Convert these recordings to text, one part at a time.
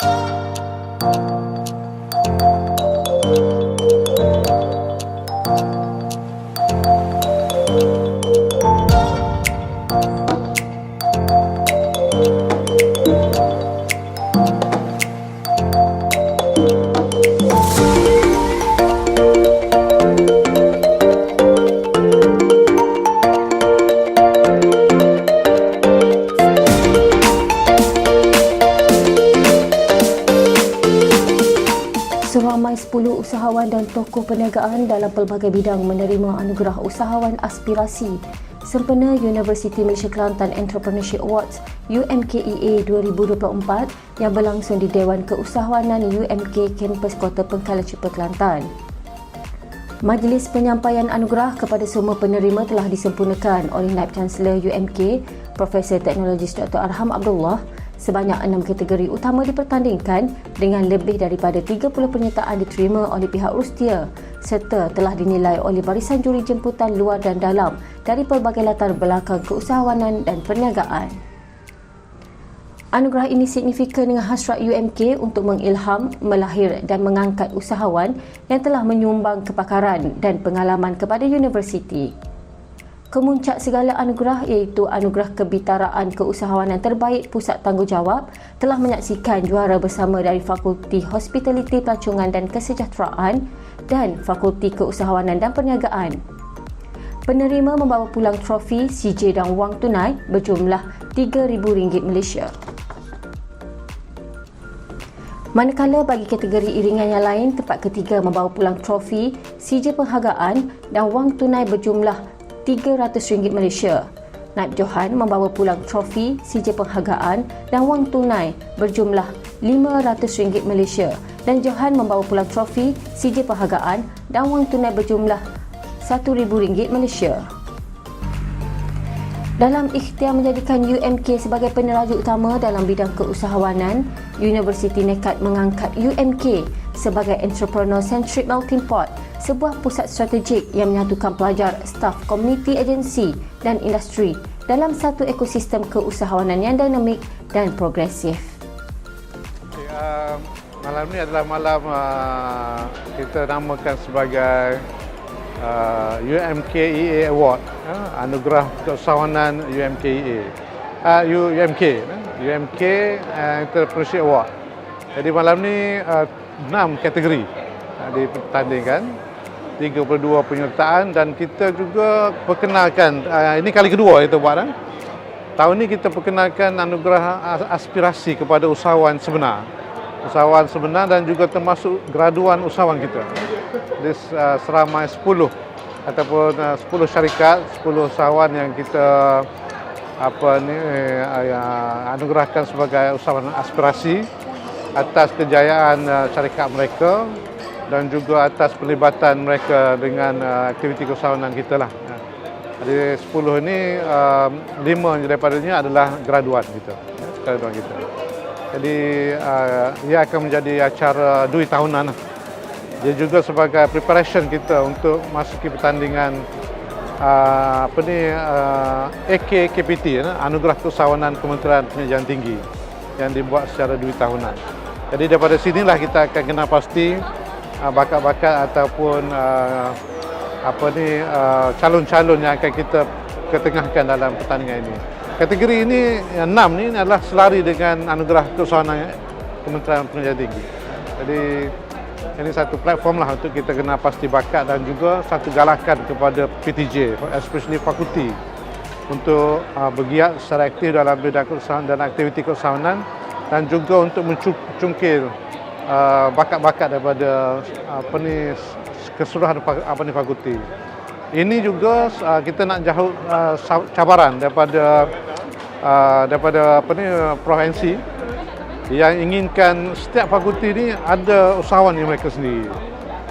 啊。Seramai 10 usahawan dan tokoh perniagaan dalam pelbagai bidang menerima anugerah usahawan aspirasi sempena Universiti Malaysia Kelantan Entrepreneurship Awards UMKEA 2024 yang berlangsung di Dewan Keusahawanan UMK Kampus Kota Pengkalan Cepa Kelantan. Majlis penyampaian anugerah kepada semua penerima telah disempurnakan oleh Naib Chancellor UMK Profesor Teknologi Dr. Arham Abdullah Sebanyak enam kategori utama dipertandingkan dengan lebih daripada 30 penyertaan diterima oleh pihak Rustia serta telah dinilai oleh barisan juri jemputan luar dan dalam dari pelbagai latar belakang keusahawanan dan perniagaan. Anugerah ini signifikan dengan hasrat UMK untuk mengilham, melahir dan mengangkat usahawan yang telah menyumbang kepakaran dan pengalaman kepada universiti. Kemuncak segala anugerah iaitu Anugerah Kebitaraan Keusahawanan Terbaik Pusat Tanggungjawab telah menyaksikan juara bersama dari Fakulti Hospitality Pelancongan dan Kesejahteraan dan Fakulti Keusahawanan dan Perniagaan. Penerima membawa pulang trofi, CJ dan wang tunai berjumlah RM3,000 Malaysia. Manakala bagi kategori iringan yang lain, tempat ketiga membawa pulang trofi, CJ penghargaan dan wang tunai berjumlah RM300 Malaysia. Naib Johan membawa pulang trofi, CJ penghargaan dan wang tunai berjumlah RM500 Malaysia dan Johan membawa pulang trofi, CJ penghargaan dan wang tunai berjumlah RM1,000 Malaysia. Dalam ikhtiar menjadikan UMK sebagai peneraju utama dalam bidang keusahawanan, Universiti nekat mengangkat UMK sebagai Entrepreneur Centric Melting Pot sebuah pusat strategik yang menyatukan pelajar, staf, komuniti agensi dan industri dalam satu ekosistem keusahawanan yang dinamik dan progresif. Okay, uh, malam ni adalah malam uh, kita namakan sebagai uh, UMKEA Award, uh, Anugerah Keusahawanan UMKEA. Uh, UMK, uh, UMK uh, Entrepreneurship Award. Jadi malam ni uh, enam kategori uh, dipertandingkan 32 penyertaan dan kita juga perkenalkan uh, ini kali kedua kita buat kan. Tahun ini kita perkenalkan anugerah aspirasi kepada usahawan sebenar. Usahawan sebenar dan juga termasuk graduan usahawan kita. Di uh, seramai 10 ataupun uh, 10 syarikat, 10 usahawan yang kita apa ni uh, anugerahkan sebagai usahawan aspirasi atas kejayaan uh, syarikat mereka dan juga atas pelibatan mereka dengan uh, aktiviti keusahawanan kita lah. Jadi 10 ini, uh, 5 daripadanya adalah graduan kita. Graduan kita. Jadi uh, ia akan menjadi acara dua tahunan. Dia juga sebagai preparation kita untuk masuki pertandingan uh, apa ni uh, AKKPT, uh, Anugerah Keusahawanan Kementerian Pendidikan Tinggi yang dibuat secara dua tahunan. Jadi daripada sinilah kita akan kenal pasti Uh, bakat-bakat ataupun uh, apa ni uh, calon-calon yang akan kita ketengahkan dalam pertandingan ini. Kategori ini yang enam ni adalah selari dengan anugerah keusahawanan Kementerian Pendidikan Tinggi. Jadi ini satu platform lah untuk kita kenal pasti bakat dan juga satu galakan kepada PTJ, especially fakulti untuk uh, bergiat secara aktif dalam bidang keusahawanan dan aktiviti keusahawanan dan juga untuk mencungkil Uh, bakat-bakat daripada uh, apa ni keseluruhan apa ni fakulti. Ini juga uh, kita nak jauh uh, cabaran daripada uh, daripada apa ni provinsi yang inginkan setiap fakulti ni ada usahawan yang mereka sendiri.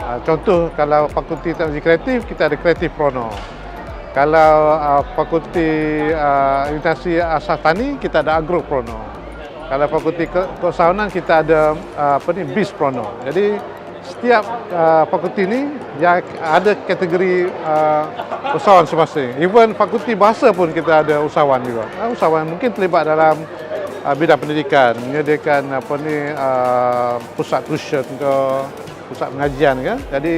Uh, contoh kalau fakulti teknologi kreatif kita ada kreatif prono. Kalau uh, fakulti uh, industri asas tani kita ada agro prono. Kalau fakulti keusahawanan kita ada uh, apa ni BIS Prono. Jadi setiap uh, fakulti ni yang ada kategori uh, usahawan semasa. Even fakulti bahasa pun kita ada usahawan juga. Uh, usahawan mungkin terlibat dalam uh, bidang pendidikan, menyediakan apa ni uh, pusat tuition ke, pusat pengajian ke. Jadi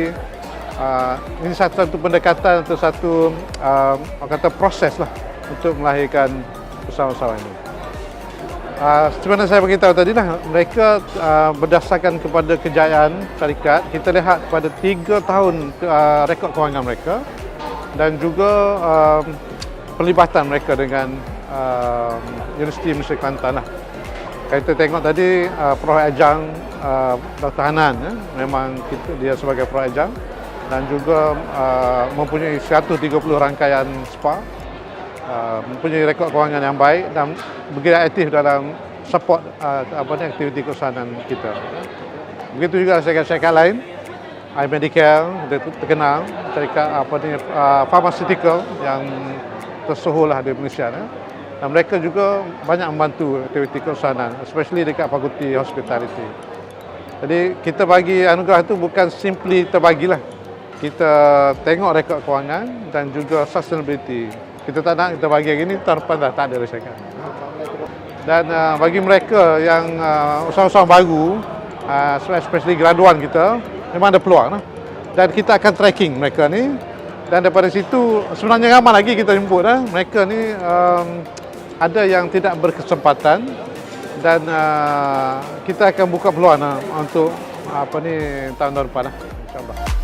uh, ini satu, satu pendekatan atau satu uh, kata proses lah untuk melahirkan usahawan-usahawan ini. Uh, seperti mana saya beritahu tadi lah, mereka uh, berdasarkan kepada kejayaan syarikat, kita lihat pada tiga tahun uh, rekod kewangan mereka dan juga uh, pelibatan mereka dengan uh, Universiti Malaysia Kelantan lah. Kita tengok tadi uh, Prof. Ejang uh, Dr. Hanan, ya, memang kita, dia sebagai Prof. Ejang dan juga uh, mempunyai 130 rangkaian SPA uh, mempunyai rekod kewangan yang baik dan begitu aktif dalam support uh, apa ni aktiviti keusahawan kita. Begitu juga syarikat-syarikat lain, tu- terkenal, syarikat apa ni uh, pharmaceutical yang tersohor lah di Malaysia ya. Dan mereka juga banyak membantu aktiviti keusahawan, especially dekat fakulti hospitality. Jadi kita bagi anugerah itu bukan simply terbagilah. Kita tengok rekod kewangan dan juga sustainability. Kita tak nak kita bagi hari ni tahun depan dah tak ada cakap. Dan uh, bagi mereka yang uh, usahawan-usahawan baru, uh, especially graduan kita, memang ada peluang lah. Dan kita akan tracking mereka ni. Dan daripada situ sebenarnya ramai lagi kita jemput lah. Mereka ni um, ada yang tidak berkesempatan dan uh, kita akan buka peluang lah untuk apa ni tahun depan lah. InsyaAllah.